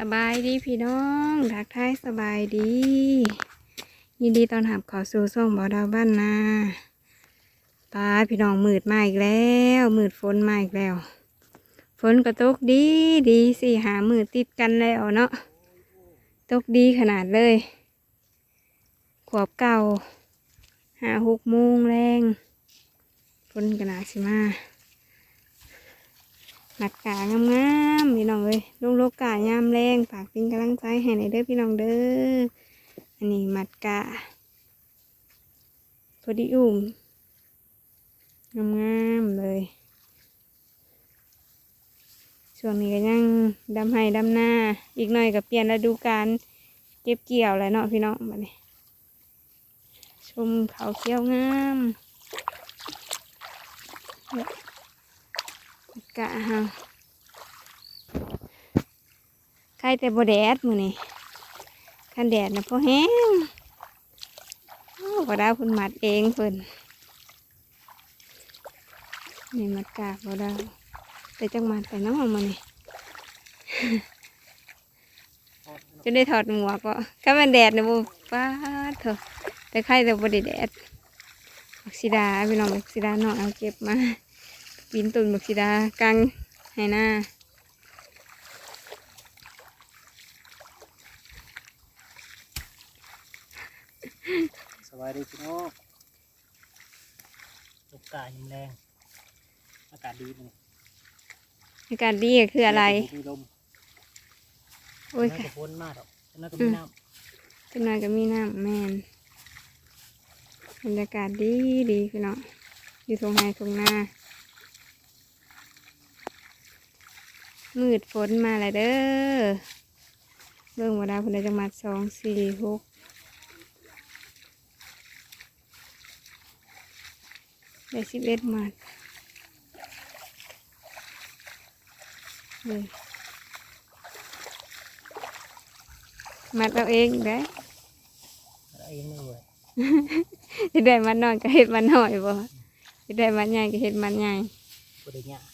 สบายดีพี่น้องทักทายสบายดี ยินดีตอนหับขอสู่ส่งบอดาวบ้านนาตาพี่น้องมืดมาอีกแล้วมืดฝนมาอีกแล้ว ฝนก็ตกดีดีสี่หามืดติดกันแล้วเนาะตกดีขนาดเลย ขวบเก่าหาหกโมงแรงฝนกระนาสิมา หนักกางามๆพี่น้องเอ้ยลูกโลกกายามแรงฝากเป็นกำลังใจให้ในเด้อพี่น้องเด้ออันนี้มัดกะพอดีอุ่มงามๆเลยช่วงนี้ก็ยังดำให้ดำหน้า อีกหน่อยก็เปลี่ยนฤดูกาลเก็บเกี่ยวแล้วเนาะพี่น้องบัดนี้ชมเขาเขียวงาม กะฮะใครแต่บแดดมือนี่คันแดดนะพอแห้งโอ้บ่ได้เพิ่นมัดเองเพิ่นนี่มัดกากบ่ได้แต่จังมัดไปน้องมานี่จะได้ถอดหมวกก็ถ้ามันแดดนะบ่ฟ้าเถอะแต่ใครแต่บดแดดบักซิดาพี่น้องบักซิดาน้องเอาเก็บมา ปีนต้นบักซิดากลางให้หน้าสบายดีพี่น้องตกกายิมแรง อากาศดีเลยอากาศดีอะคืออะไร มีลมโอ้ยน่าค่ะจะพ้นมากหรอกน่าจะมีน้ขึ้นมาก็มีน้ำแมนบรรยากาศดีดีพี่น้องอยู่ตรงไหนตรงหน้า มืดฝนมาแล้วเด้อเบิ่งว่าดาวคนใดจะมาสองสี่หกได้สิบเอ็ดมาเลยมัดเอาเองได้ำอะไรเองไม่รวยจะได้มันน้อยก็เห็ดมันน้อยบ่จะได้มันใหญ่ก็เห็ดมันใหญ่บริญญาเ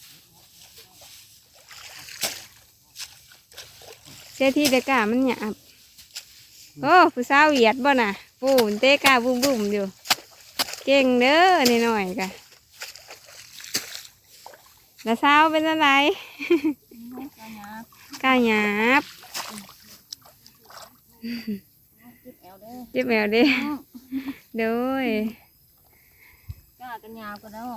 จ้าที่เดก้ามันหยาบโอ้ผู้สาวเหยียดบ่น่ะ ปูนเตะกาบุ้มบุ้มๆอยู่ เก่งเด้อนี่หน่อยกะแล้วสาวเป็นอะไรก้าหยาบเจ็บแอวเด้โดยก้ากันยาวกันแล้ว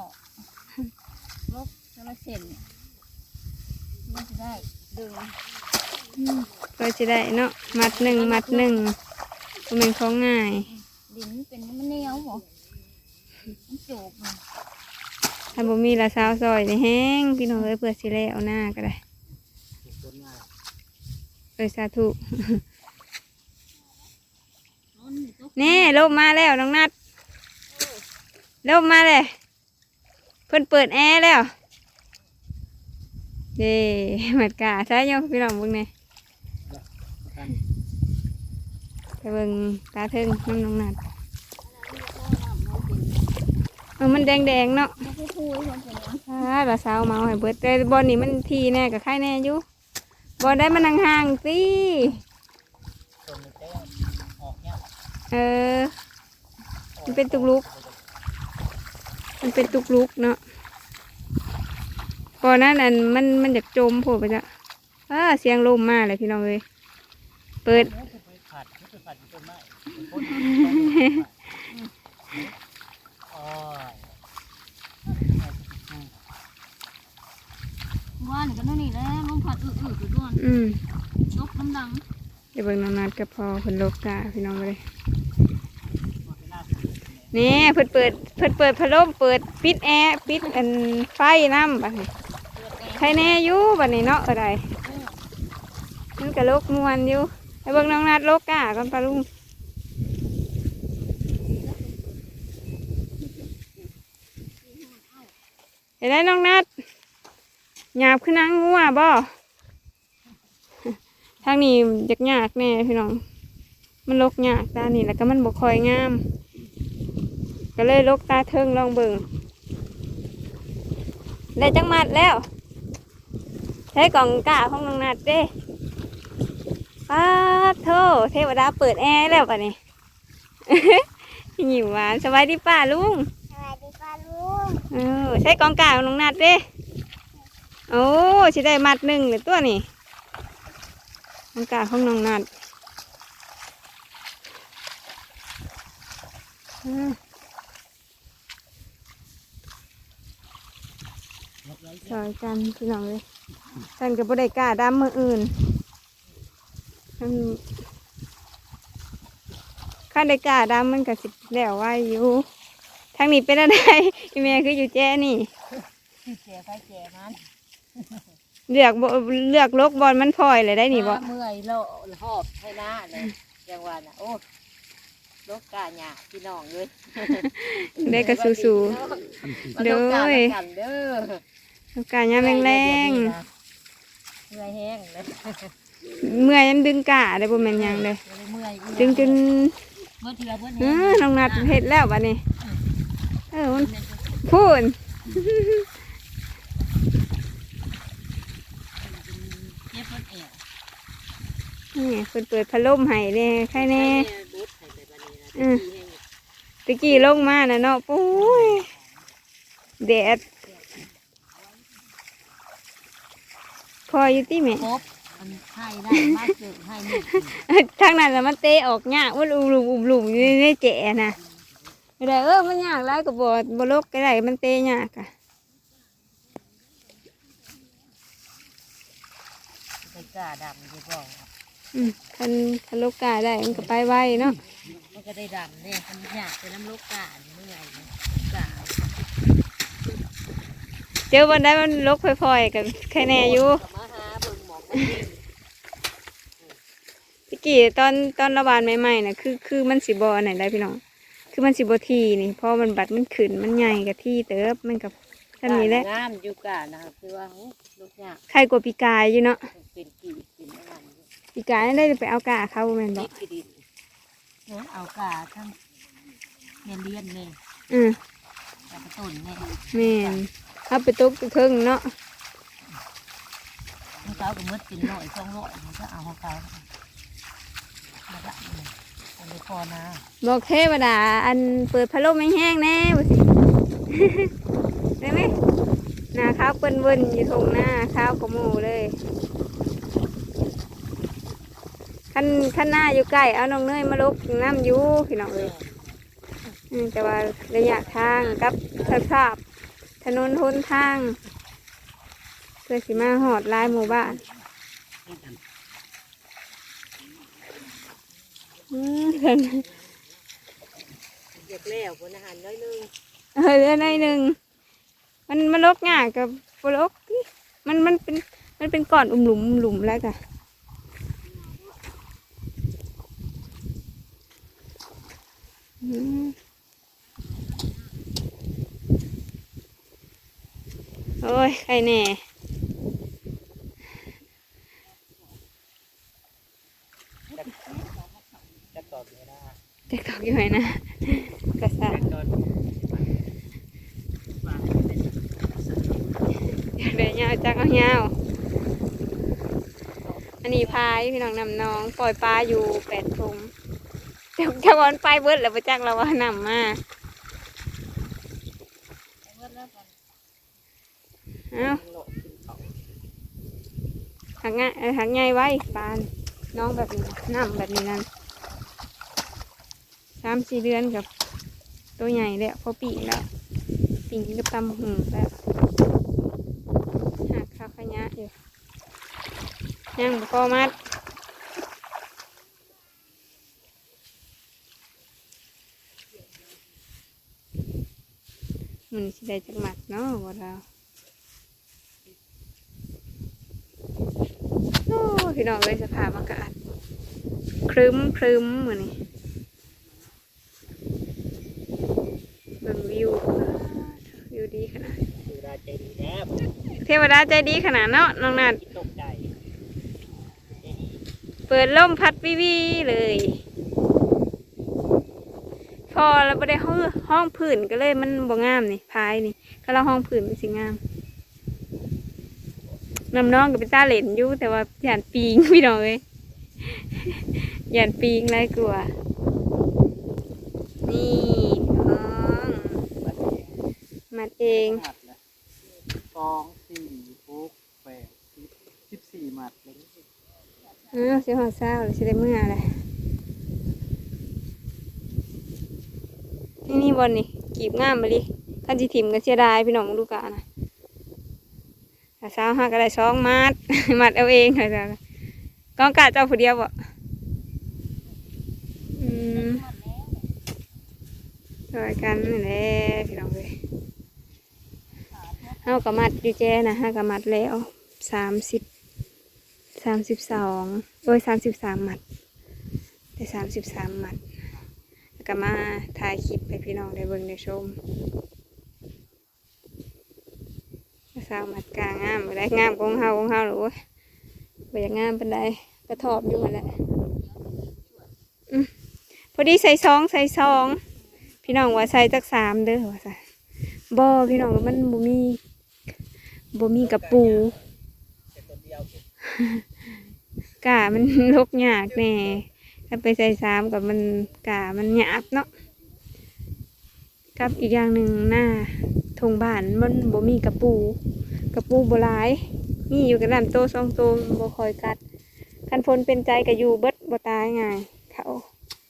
ลบจะมาเส้นมันจะได้ดึง ก็จะได้เนาะมัดหนึ่งมัดหนึ่งก็เป็นของง่ายดินมันเป็นมันเหนียวหมดมันจูบมันถ้าบ่มีละสาวซอยนี่แห้งพี่น้องเอ้ยเพื่อสิแลเอาหน้าก็ได้พ้นมากเอ้ยสาธุร้อนนี่ตกแน่ลมมาแล้วน้องนัดลมมาเลยเพิ่นเปิดแอร์แล้วเด้หมัดกาใช่ยังพี่น้องเบิ่งแหน่ไป เบิ่งตาเทิงน้ำน้องนัดเออมันแดงๆเนาะมันคือพูดมันเป็นอย่างอ่าละสาวเมาให้เบิดแต่บอลนี่มันทีแน่กับใครแน่อยู่บอลได้มันห่างๆสิต้นเต้ออกเนี่ยเออ มันเป็นตุกลุก มันเป็นตุกลุกเนาะก่อนหนั้นอันมันมันอยากจมโผล่ไปจ้ะอ่าเสียงลมมาเลยพี่น้องเลย เปิดเนื้อจะไปขาด ว่านี่ก็นั่นนี่แหละลมพัดอืดอืดอยู่ด้วยอืมตกน้ำดังเดี๋ยวเบิ่งน้องนัดกับพอเพิ่นลบตาพี่น้องเลยหมดเวลาสุดเลยนี่เพิ่นเปิดเพิ่นเปิดพัดลมเปิดปิดแอร์ปิดอันไฟน้ำบัดนี้เปิดแอร์ใครแน่อยู่บัดนี้เนาะอะไรมันก็โลกมวนอยู่ไอ้เบิ่งน้องนัดโลกกาก่อนปลาลุง เห็นได้น้องนัดหยาบขึ้นนางงัวบ่ทางนี้ยากยากแน่พี่น้อง มันลกยากตานี่แล้วก็มันบกคอยงาม ก็เลยลกตาเทิงลองเบิ่งได้จังมัดแล้ว ใช้กล่องกาของน้องนัดเด้ป้าโทเทวดาเปิดแอร์แล้วป่ะนี่หิวหวานสบายดีป้าลุงสวัสดีป้าลุง เออใช้กองกลางน้องนัดเด้โอ้สิได้มัดหนึ่งเลยตัวนี่กองกลางของน้องนัดอืมซอยกันพี่น้องเลยกันกับบได้กล้าดำมืออื่นข้าได้กล้าดำมันก็สิแล้วไว้อยู่างนี้เป็นอะไรอีเมคืออยู่แจ้นี่แก่ไปแก่มันเลือกบ่เลือกลกบอลมันพลอยเลยได้นี่บ่เมื่อยโลหอบให้หน้าเลยจังหวะน่ะโอ้ลกกาหยาพี่น้องเลยได้กระสูสูมาลกกาเด้อกันเด้อลกกายามแรงเมื่อยแห้งเลยๆเมื่อยยันดึงกาได้บ่แม่นหยังเลยเมื่อยดึงจนเมื่อเทือเมื่อเอแห้งอน้องนัดเฮ็ดแล้วบัดนี้ เออมันพูนเจ็บเพิ่นเอวนี่เพิ่นเปิดพัดลมให้เด้ใครแน่บุดให้ไปบัดนี้นะอืมตะกี้ลงมาน่ะเนาะปุ้ยแดดพออยู่ติแม่ครบมันให้ได้มากเกินให้นี่ทางนั้นแล้วมันเตะออกยากมันอุลุมอุลุมอยู่ในแจ๋น่ะ ไม่ได้เออมันยากหลายก็บ่บ่ลกก็ได้มันเตะยากอะไปกาดำดีกว่าอืมคันคันลกกาได้มันก็ไปไวเนาะมันก็ได้ดำเนี่ยมันอยากเป็นน้ำลูกกาเมื่อยนะกาเจอวันได้มันลกค่อยๆกันแค่แน่อยู่ก็มาหาเบิ่งหมอกมันเป็นตะกี้ตอนตอนระบาดใหม่ๆน่ะคือคือมันสิบ่อันไหนได้พี่น้อง คือมันสิบ่ทีนี่เพอมันบัดมันขึ้นมันใหญ่กับที่เติบมันกับท่านนี้แหละงามอยู่กานะคะคือว่าโอ้ลูกยากใครกว่าปีกายอยู่เนาะเป็นกี่เป็นอะไรอยู่ปีกายนั่นได้ไปเอากาเขาแม่นบ่นิดกี่ดินเนาะเอากาทั้งเรียนเรียนเนี่ยอืมกากระตุนเนี่ยแม่นเอาไปตกเทิงเนาะมันเขาก็มืดกินหน่อยสองหน่อยมันก็เอาของเขาแล้วก็เอาเันนี้พอนะบอกเทวดาอันเปิดพัดลมแห้งๆแน่บ่สิได้ไหมหนาขาวเปิ้นเวินอยู่ทงหน้าข้าวกว่าหมูเลยคันคันหน้าอยู่ใกล้เอาน้องเนยมาลุกน้ำอยู่พี่น้องเอ้ยแต่ว่าระยะทางกับสภาพถนนหนทางเพื่อสิมาหอดลายหมู่บ้านอืม เพิ่นเด็กแล้วบนอาหารน้อยนึงเออเรือหน่อยหนึ่งมันมันลกง่ายกับบลกมันมันเป็นมันเป็นก้อนอุ่มหลุมหลุมแล้วกะอืมโอ้ยใครแน่ จะตอบไม่ได้ จะตอกอยู่ไหมนะกระสัจะนตอนอยากได้ยาวจักเอายาวอันนี้พายพี่น้องนำน้อง ปล่อยปลาอยู่แปดทงเดี๋ยวจะวันไปเบิดแล้วไปจักเราว่านำมาเอาหักง่ายหักง่ายไว้ปานน้องแบบนี้น้ำแบบนี้นั่น สามสี่เดือนกับตัวใหญ่แล้วพอปีแล้วปีกกับตำหูแล้วหักข้าวขยะอยู่ยังบ่อมัดมันสิได้จักหมัดเนาะบ่เราโอ้พี่น้องเลยสภาพอากาศครึ้มครึ้มเหมือนนี่เบิ่งวิววิวดีขนาด ดูได้ใจดีแน่ผม เท วดาใจดีขนาดเนาะน้องนัดตกใจเปิดล่มพัดวิวีเลย พอเราไม่ได้ห้องห้องผืนก็เลยมันบ่งามนี่พายนี่ก็เราห้องผืนมันสิงามน้ำน้องกับเป็นตาเหลนอยู่แต่ว่าหยานปีงพี่น้องเลยหยันปีงไรกลัวนี่น้องมัดเองหมัดละสองสี่หกแปดสิบสิบสี่หมัดเลย อ้าวเสียหัวเศร้าหรือสิได้เมื่ออะไรนี่นี่บอลนี่กีบง่ามมาดิท่านจิถิ่มกันเสียดายพี่น้องดูกะนะถ้าเช้าห้าก็ได้สองมัด มัดเอาเองค่ะจ้ะกองกะเจ้าผู้เดียวบ่อืมช่วยกันนี่แหละพี่น้องเลยเฮากะมัดอยู่แจนะฮะกะมัดแล้วสามสิบ สามสิบสองโอ้ยสามสิบสามหมัดได้สามสิบสามหมัดแล้วก็มาถ่ายคลิปให้พี่น้องได้เบิ่งได้ชมสาวหมัดกลางงามบ่ได้งามของเฮาของเฮาหรือว่าบ่อยากงามเปานใดกระทอบอยู่หั่นแหละพอดีใส่ซองใส่ซองพี่น้องว่าใส่จักสามเด้อว่าซะบ่พี่น้องมันบ่มีบ่มีกระปู กามันลกยากแน่ถ้าไปใส่สามกับมันกามันหยาบเนาะกับอีกอย่างหนึ่งหน้าทงบ้านมันบ่มีกระปู กระปูโบหลายมีอยู่กับลำโตสองโตมันบ่คอยกัดคันพลเป็นใจก็อยู่เบิดบ่ตายง่ายเขา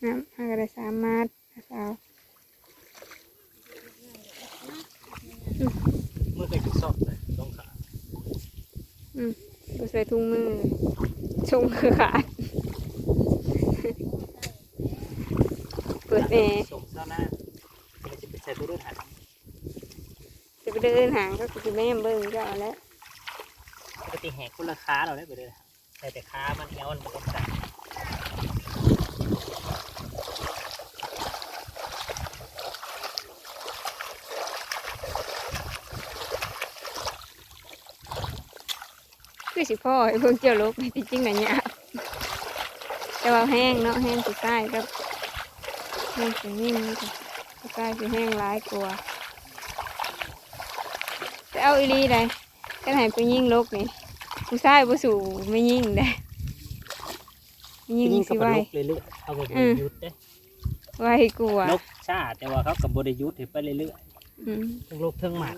น้ำหากได้สามารถสาวเมื่อเคยกินซอกเลยต้องขาอืมบ่ใส่ถุงมือ ชงคือขาดเปิดแอร์ส่งเช้าหน้าเราจะไปใส่ตัวด้วยหันจะไปเดินหางก็คือแม่เบิ่งก็เอาแล้วปกติแหกคนละค้าเราได้ไปเลยใส่แต่ค้ามันเงี้ยมันต้องใส่ คือสิพ่อไอ้เพิ่งเกี่ยวลบไปจริงๆนะเนี่ยแต่ว่าแห้งเนาะแห้งสุดใต้ก็แห้งสีนิ่มนี่ค่ะสุดใต้คือแห้งร้ายกลัวาจะเอาอีรีได้ก็ไหนไปยิงลกนี่ผู้ชายผู้สู่ไม่ยิงได้ยิงยิ่งสิเขาไวไปลุกเรื่อยๆเขาก็บริยุทธ์เด้ไวกลัวานกชาแต่ว่าเขากับบริยุทธ์ไปเรื่อยอืมๆทั้งลูกทั้งหมัด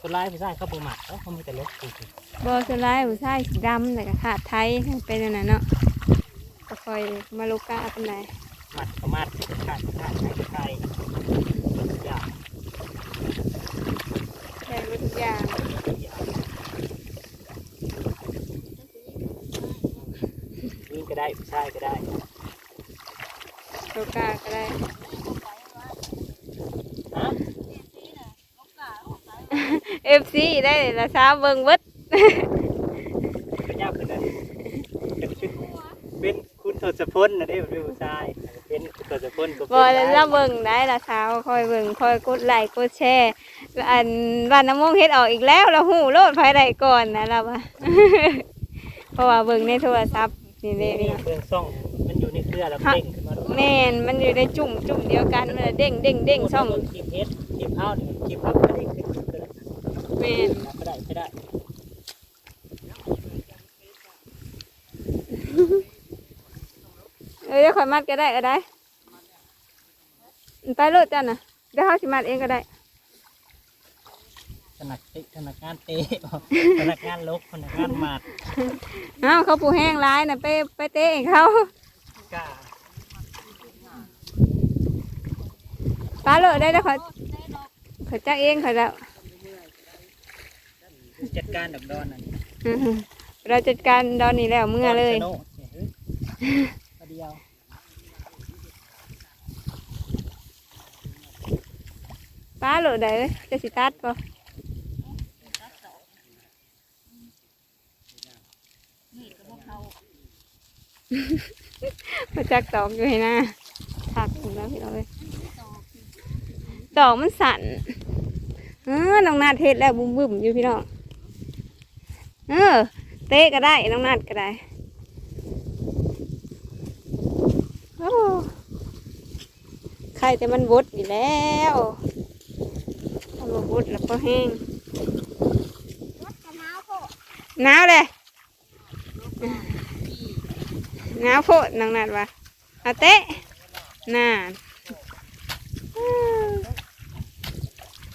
คนร้ายไม่ใช่เขาบ่หมัดเขามีแต่ลกจริงบอสไลายผู้ชายสีดำแต่ก็ขาดไทยเป็นอันนั้นเนาะก็คอยมาลูกกาเป็นไรๆหมัดก็หมัดขาดขาดขาดขาดอย่างแทงไปทุกอย่างยิ่งก็ได้ผู้ชายก็ได้ลูกกาก็ได้ ฮะ เอ ฟซีได้ละสาวเบิ่งเบิดก็ยากขึ้นนะเป็นคุณทศพลนะเด้เป็นผู้ชายเป็นคุณทศพลก็เป็นบอแล้วได้เราเบิ่งได้ละสาวคอยเบิ่งคอยกดไลค์กดแชร์แล้วอันวันน้ำมงเฮ็ดออกอีกแล้วเราหูโลดภายใดก่อนนะเราว่าเพราะว่าเบิ่งในโทรศัพท์นี่เลยนี่พี่น้องเครื่องซ่องมันอยู่ในเครือแล้วเด้งขึ้นมาแม่นมันอยู่ในจุ่มจุ่มเดียวกันมันเด้งเด้งเด้งช่องคลิปเฮดคลิปเอาเนี่ยคลิปเอาก็เด้งขึ้น ขึ้นแม่นก็ได้ก็ได้เอ้ยเดี๋ยวข่อยมัดก็ได้ก็ได้ ไปโลดจ้ะนะเดี๋ยวเขาสิมัดเองก็ได้ธนักติธนักงานเตะธนักงานลกธนักงานหมัดเอ้าเขาปูแห้งร้ายนะไปไปเตะเขากล้าปลาโลดได้แล้วข่อยข่อยจักเองข่อยแล้ว จัดการดับดอนนั่นอื้อหือเราจัดการดอนนี้แล้วเมื่อเลยสโน่เนี่ยเฮ้ยมาเดียวปลาโลดได้เอ้ยจะสิตัดป่นี่ก็บอกเขามาจักตอกอยู่ให้หน้าถักอยู่แล้วพี่น้องเอ้ยตอกมันสั่นเออน้องนาดเทศแล้วบุ้มบุ้มๆอยู่พี่น้อง เออ เตะก็ได้ น้องนาดก็ได้ใครแต่มันบดอยู่แล้วทำมาบดแล้วก็แห้งน้าโคหนาวเลยงาวโพดนางนัดวะเอาเตะน่า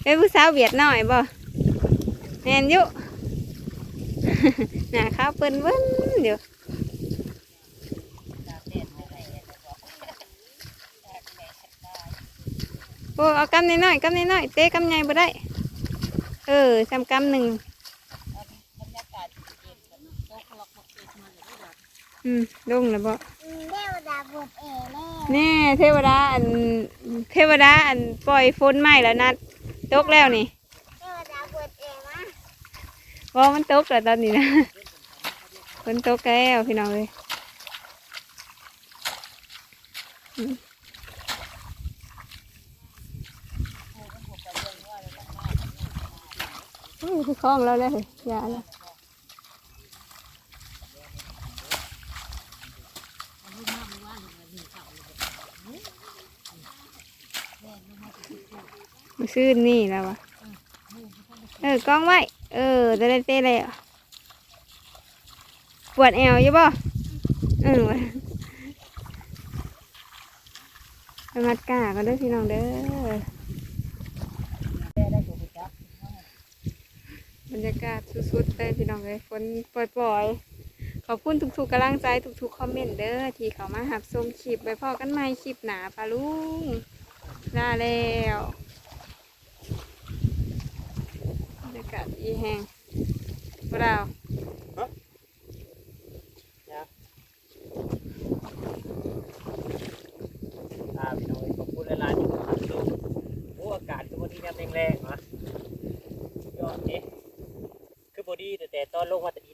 เป็นผู้สาวเวียดหน่อยบ่แมนยุ หน้าขาวเปิ้นเบิ้นเดี๋ยวโอ้เอากำนิดหน่อยๆกำนิดหน่อยๆเตะกำใหญ่บ่ได้ เออจำกำหนึ่งบรรยากาศเย็นกันโต๊ะคลอกหมดเอ็ดมาเลยได้แบบอืมลงแล้วบ่เทวดาบวชเอ๋แม่แน่เทวดาอันเทวดาอันปล่อยฝนใหม่แล้วนัดตกแล้วนี่ เทวดาบวชเอ๋มา ว่ามันตกแล้วตอนนี้นะฝนตกแล้วพี่น้องเลยอุ้ยคือคล้องเราเลยอย่าละมาซื้อนี่แล้ววะเออกล้องไว้ เออจะได้เต้เลยอะปวดแอวอยู่บ่เออวะไปมัดกากันด้วยพี่น้องเด้อบรรยากาศสุดๆเลยพี่น้องเลยฝนปล่อยๆ ขอบคุณทุกๆกำลังใจทุกๆคอมเมนต์เด้อที่เขามาหับชมคลิปไปพอกันใหม่คลิปหนาปลาลุงลาแล้วบรรยากาศดีแหงพวกเราตาพี่น้องขอบคุณหลายๆที่มาดูโอ้อากาศคือวันนี้ยามแรงๆนะยอดเอ๊ะคือบอดี้แต่ตอนลงมาแตะดี